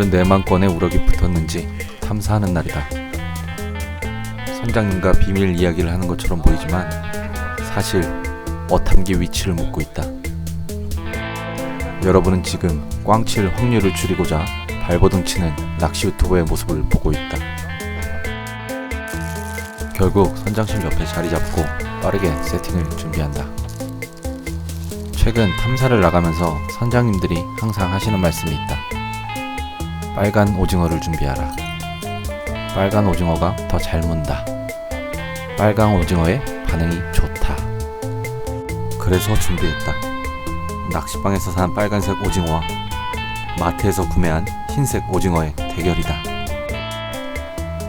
오늘은 내만 건에 우럭이 붙었는지 탐사하는 날이다. 선장님과 비밀 이야기를 하는 것처럼 보이지만 사실 어탐기 위치를 묻고 있다. 여러분은 지금 꽝칠 확률을 줄이고자 발버둥 치는 낚시 유튜버의 모습을 보고 있다. 결국 선장실 옆에 자리 잡고 빠르게 세팅을 준비한다. 최근 탐사를 나가면서 선장님들이 항상 하시는 말씀이 있다. 빨간 오징어를 준비하라. 빨간 오징어가 더 잘 문다. 빨간 오징어의 반응이 좋다. 그래서 준비했다. 낚시방에서 산 빨간색 오징어와 마트에서 구매한 흰색 오징어의 대결이다.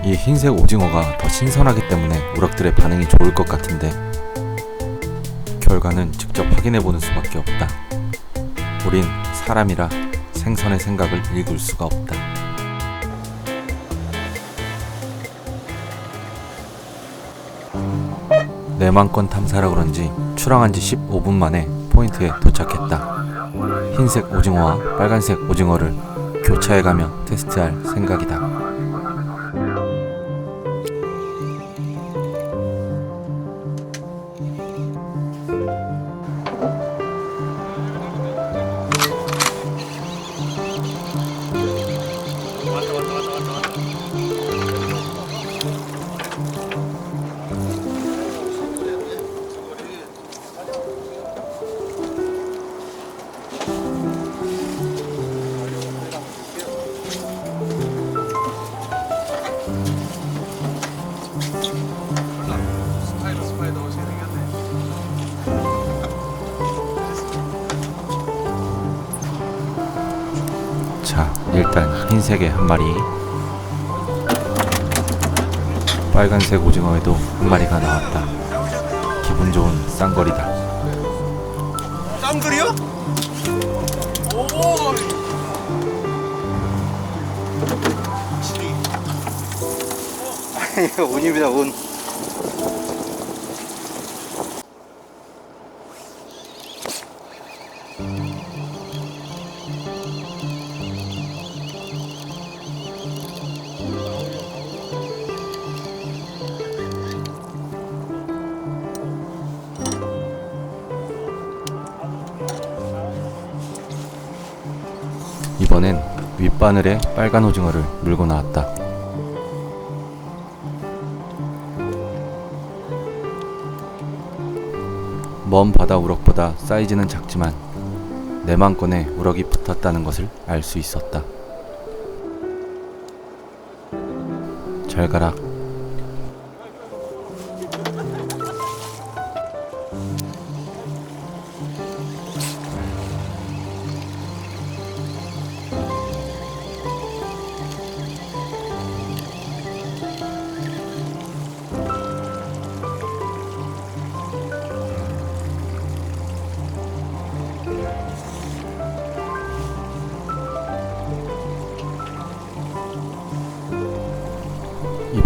이 흰색 오징어가 더 신선하기 때문에 우럭들의 반응이 좋을 것 같은데 결과는 직접 확인해 보는 수밖에 없다. 우린 사람이라 생선의 생각을 읽을 수가 없다. 내만권 탐사라 그런지 출항한 지 15분 만에 포인트에 도착했다. 흰색 오징어와 빨간색 오징어를 교차해 가며 테스트할 생각이다. 자, 일단 흰색에 한 마리, 빨간색 오징어에도 한 마리가 나왔다. 기분 좋은 쌍거리다. 땀그리요? 오. 아니 운입니다 운. 바늘에 빨간 오징어를 물고 나왔다. 먼 바다 우럭보다 사이즈는 작지만 내만권에 우럭이 붙었다는 것을 알 수 있었다. 잘 가라.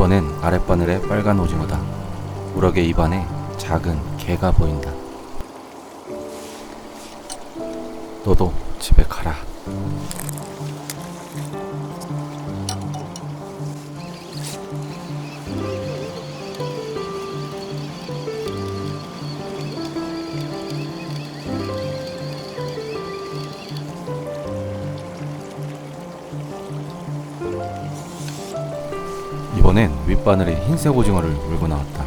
이번엔 아랫바늘에 빨간 오징어다. 우럭의 입안에 작은 개가 보인다. 너도 집에 가라. 이번엔 윗바늘에 흰색 오징어를 물고 나왔다.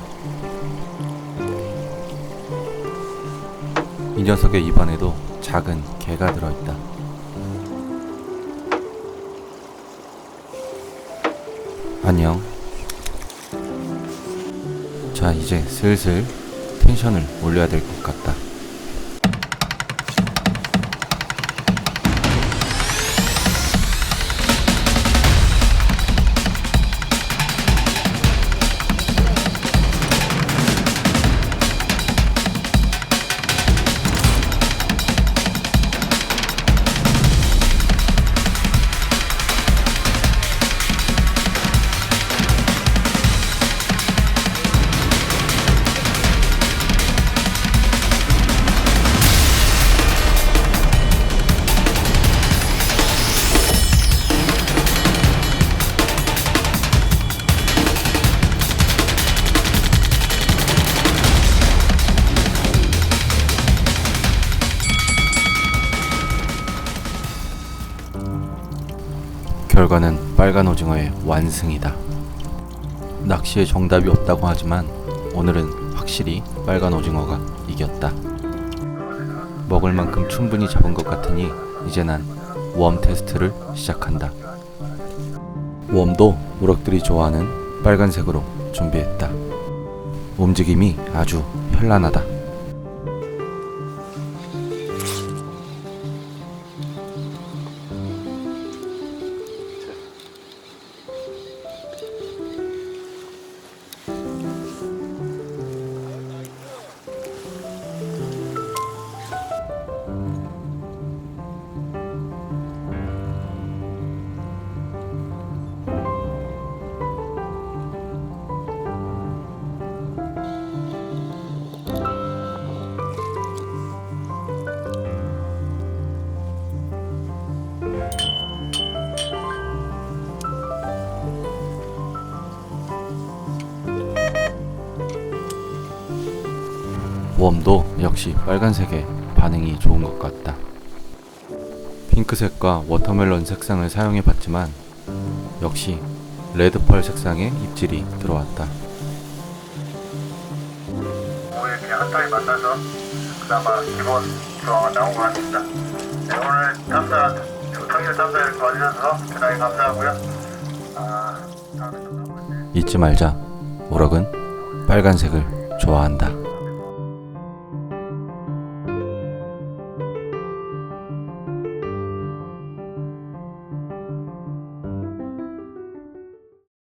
이 녀석의 입안에도 작은 개가 들어있다. 안녕. 자, 이제 슬슬 텐션을 올려야 될 것 같다. 결과는 빨간 오징어의 완승이다. 낚시에 정답이 없다고 하지만 오늘은 확실히 빨간 오징어가 이겼다. 먹을 만큼 충분히 잡은 것 같으니 이제 난 웜 테스트를 시작한다. 웜도 우럭들이 좋아하는 빨간색으로 준비했다. 움직임이 아주 현란하다. 웜도 역시 빨간색에 반응이 좋은 것 같다. 핑크색과 워터멜론 색상을 사용해 봤지만 역시 레드펄 색상의 입질이 들어왔다. 오늘 그냥 한 타임 만나서 그나마 기본 조항은 나온 것 같습니다. 네, 오늘 탐사, 평일 탐사를 도와주셔서 대단히 감사하고요. 아. 잊지 말자. 우럭은 빨간색을 좋아한다.